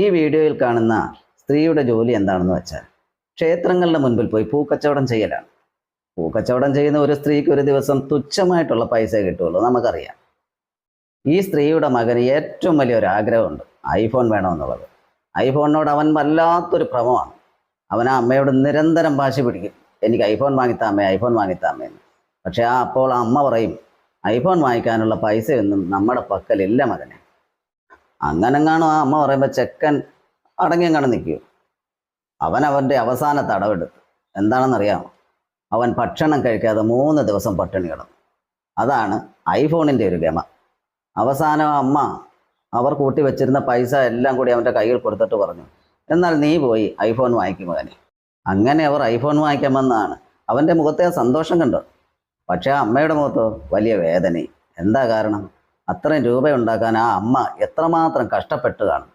ഈ വീഡിയോയിൽ കാണുന്ന സ്ത്രീയുടെ ജോലി എന്താണെന്ന് വെച്ചാൽ ക്ഷേത്രങ്ങളുടെ മുൻപിൽ പോയി പൂക്കച്ചവടം ചെയ്യലാണ്. പൂക്കച്ചവടം ചെയ്യുന്ന ഒരു സ്ത്രീക്ക് ഒരു ദിവസം തുച്ഛമായിട്ടുള്ള പൈസ കിട്ടുള്ളൂ നമുക്കറിയാം. ഈ സ്ത്രീയുടെ മകന് ഏറ്റവും വലിയൊരു ആഗ്രഹമുണ്ട് ഐഫോൺ വേണമെന്നുള്ളത്. ഐഫോണിനോട് അവൻ വല്ലാത്തൊരു ഭ്രമമാണ്. അവൻ ആ അമ്മയോട് നിരന്തരം വാശി പിടിക്കും എനിക്ക് ഐഫോൺ വാങ്ങിത്താമേ ഐഫോൺ വാങ്ങിത്താമേ എന്ന്. പക്ഷേ ആ അപ്പോൾ ആ അമ്മ പറയും ഐഫോൺ വാങ്ങിക്കാനുള്ള പൈസയൊന്നും നമ്മുടെ പക്കലില്ല മകനെ. അങ്ങനെങ്ങാണോ ആ അമ്മ പറയുമ്പോൾ ചെക്കൻ അടങ്ങിയങ്ങാണ് നിൽക്കും അവൻ അവന്റെ അവസാന തടവെടുത്തു എന്താണെന്നറിയാമോ? അവൻ ഭക്ഷണം കഴിക്കാതെ മൂന്ന് ദിവസം പട്ടിണി കിടന്നു. അതാണ് ഐഫോണിന്റെ ഒരു ഗമ. അവസാനം അമ്മ അവർ കൂട്ടി വെച്ചിരുന്ന പൈസ എല്ലാം കൂടി അവന്റെ കയ്യിൽ കൊടുത്തിട്ട് പറഞ്ഞു എന്നാൽ നീ പോയി ഐഫോൺ വാങ്ങിക്കും മകനെ അങ്ങനെ അവർ ഐഫോൺ വാങ്ങിക്കാമെന്നാണ്. അവന്റെ മുഖത്തെ സന്തോഷം കണ്ടു? പക്ഷേ ആ അമ്മയുടെ മുഖത്തോ വലിയ വേദനയും. എന്താ കാരണം? അത്രയും രൂപ ഉണ്ടാക്കാൻ ആ അമ്മ എത്രമാത്രം കഷ്ടപ്പെട്ടു കാണും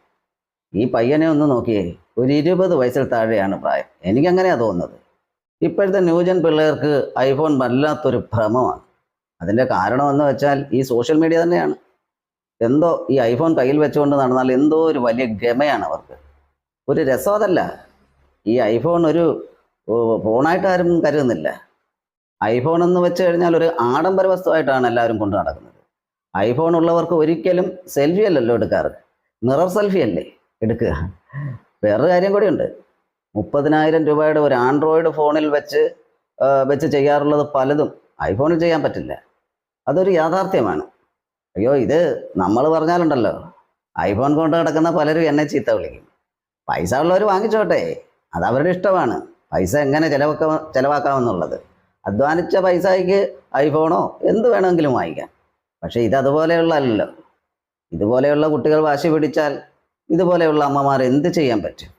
ഈ പയ്യനെ ഒന്ന് നോക്കിയേ ഒരു ഇരുപത് വയസ്സിൽ താഴെയാണ് പ്രായം. എനിക്കങ്ങനെയാണ് തോന്നുന്നത്. ഇപ്പോഴത്തെ ന്യൂജൻ പിള്ളേർക്ക് ഐഫോൺ വല്ലാത്തൊരു ഭ്രമമാണ്. അതിന്റെ കാരണമെന്ന് വെച്ചാൽ ഈ സോഷ്യൽ മീഡിയ തന്നെയാണ്. എന്തോ ഈ ഐഫോൺ കയ്യിൽ വെച്ചുകൊണ്ട് നടന്നാൽ എന്തോ ഒരു വലിയ ഗമയാണ് അവർക്ക്. ഒരു രസം അതല്ല. ഈ ഐഫോൺ ഒരു ഫോണായിട്ട് ആരും കരുതുന്നില്ല. ഐഫോൺ എന്ന് വെച്ച് കഴിഞ്ഞാൽ ഒരു ആഡംബര വസ്തുവായിട്ടാണ് എല്ലാവരും കൊണ്ടു നടക്കുന്നത്. ഐഫോൺ ഉള്ളവർക്ക് ഒരിക്കലും സെൽഫി അല്ലല്ലോ എടുക്കാറ്. മിറർ സെൽഫി അല്ലേ എടുക്കുക. വേറൊരു കാര്യം കൂടിയുണ്ട് മുപ്പതിനായിരം രൂപയുടെ ഒരു ആൻഡ്രോയിഡ് ഫോണിൽ വെച്ച് വെച്ച് ചെയ്യാറുള്ളത് പലതും ഐഫോണിൽ ചെയ്യാൻ പറ്റില്ല. അതൊരു യാഥാർത്ഥ്യമാണ്. അയ്യോ ഇത് നമ്മൾ പറഞ്ഞാലുണ്ടല്ലോ. ഐഫോൺ കൊണ്ട് നടക്കുന്ന പലരും എന്നെ ചീത്ത വിളിക്കും. പൈസ ഉള്ളവർ വാങ്ങിച്ചോട്ടെ. അത് അവരുടെ ഇഷ്ടമാണ്. പൈസ എങ്ങനെ ചിലവാക്കാം ചിലവാക്കാമെന്നുള്ളത്. അധ്വാനിച്ച പൈസയ്ക്ക് ഐഫോണോ എന്ത് വേണമെങ്കിലും വാങ്ങിക്കാം. പക്ഷേ ഇത് അതുപോലെയുള്ള അല്ലല്ലോ ഇതുപോലെയുള്ള കുട്ടികൾ വാശി പിടിച്ചാൽ ഇതുപോലെയുള്ള അമ്മമാർ എന്ത് ചെയ്യാൻ പറ്റും?